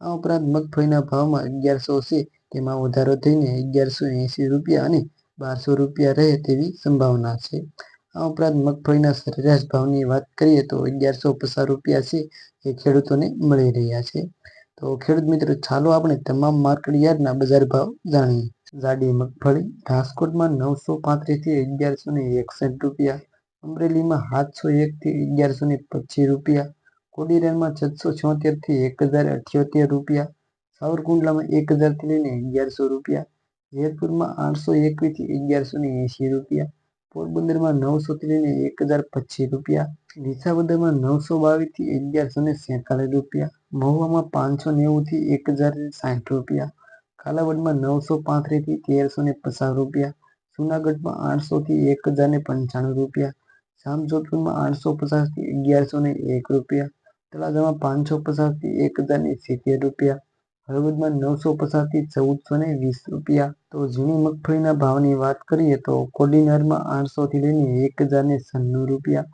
આ ઉપરાંત મગફળીના ભાવમાં અગિયારસો છે. તેમાં વધારો થઈને અગિયારસો એંસી રૂપિયા અને બારસો રૂપિયા રહે તેવી સંભાવના છે. આ ઉપરાંત મગફળીના સરેરાશ ભાવની વાત કરીએ તો અગિયારસો પચાસ રૂપિયા છે એ ખેડૂતોને મળી રહ્યા છે. તો ખેડૂત મિત્રો, ચાલો આપણે તમામ માર્કેટ યાર્ડના બજાર ભાવ જાણીએ. જાડી મગફળી, રાજકોટમાં નવસો પાંત્રીસથી અગિયારસો ને એકસઠ રૂપિયા, અમરેલીમાં સાતસો એકથી અગિયારસો ને પચીસ રૂપિયા કોડીરામાં છસો છોતેરથી એક હજાર અઠ્યોતેર રૂપિયા, સાવરકુંડલામાં એક હજારથી લઈને અગિયારસો રૂપિયા, જેતપુરમાં આઠસો એકવીસથી અગિયારસો ને એંશી રૂપિયા, પોરબંદરમાં નવસોથી લઈને એક હજાર પચીસ રૂપિયા, વિસાવદરમાં નવસો બાવીસથી અગિયારસો ને સેતાલીસ રૂપિયા, મહુવામાં પાંચસો નેવુંથી એક હજાર સાઠ રૂપિયા, કાલાવડમાં નવસો પાંત્રીસથી તેરસો ને પચાસ રૂપિયા, જુનાગઢમાં આઠસોથી એક હજાર ને પંચાણું રૂપિયા, જામજોધપુરમાં આઠસો પચાસથી અગિયારસો ને એક રૂપિયા તળાજામાં પાંચસો પચાસથી એક હજાર ને સિત્તેર રૂપિયા, હળવદમાં નવસો પચાસથી ચૌદસો ને વીસ રૂપિયા. તો ઝીણી મગફળીના ભાવની વાત કરીએ તો કોડીનારમાં આઠસોથી લઈને એક હજાર ને છન્નું રૂપિયા,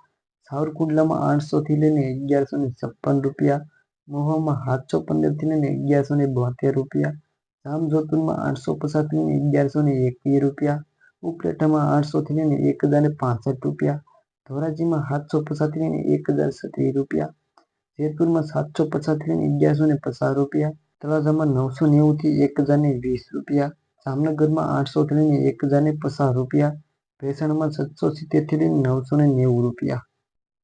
સાવરકુંડલામાં આઠસોથી લઈને અગિયારસો ને છપ્પન રૂપિયા, મહુવામાં સાતસો પંદરથી લઈને અગિયારસો ને બોતેર રૂપિયા, જામજોધપુરમાં આઠસો પચાસથી લઈને અગિયારસો ને એકવીસ રૂપિયા, ઉપલેટામાં આઠસોથી લઈને એક હજાર ને પાસઠ રૂપિયા, ધોરાજીમાં સાતસો પચાસથી લઈને એક હજાર સત્રીસ રૂપિયા જેતપુરમાં સાતસો પચાસથી અગિયારસો ને પચાસ રૂપિયા, તળાજામાં નવસો નેવુંથી એક હજાર ને વીસ રૂપિયા, જામનગરમાં આઠસો થી એક હજાર ને પચાસ રૂપિયા, ભેસાણમાં સાતસો સિત્તેરથી નવસો ને નેવું રૂપિયા.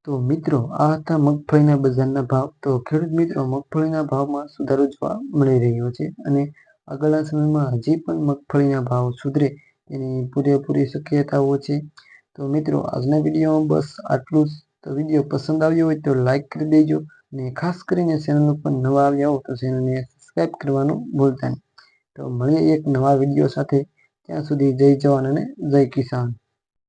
તો મિત્રો, આ હતા મગફળીના બજારના ભાવ. તો ખેડૂત મિત્રો, મગફળીના ભાવમાં સુધારો જોવા મળી રહ્યો છે અને આગળના સમયમાં હજી પણ મગફળીના ભાવ સુધરે એની પૂરેપૂરી શક્યતાઓ છે. તો મિત્રો, આજના વિડીયોમાં બસ આટલું જ. તો વીડિયો પસંદ આવ્યો હોય તો લાઈક કરી દેજો અને ખાસ કરીને ચેનલ ઉપર નવા આવ્યા હો તો ચેનલને સબસ્ક્રાઈબ કરવાનું ભૂલતા નહીં. તો મળીએ એક નવા વીડિયો સાથે. ત્યાં સુધી જય જવાન અને જય કિસાન.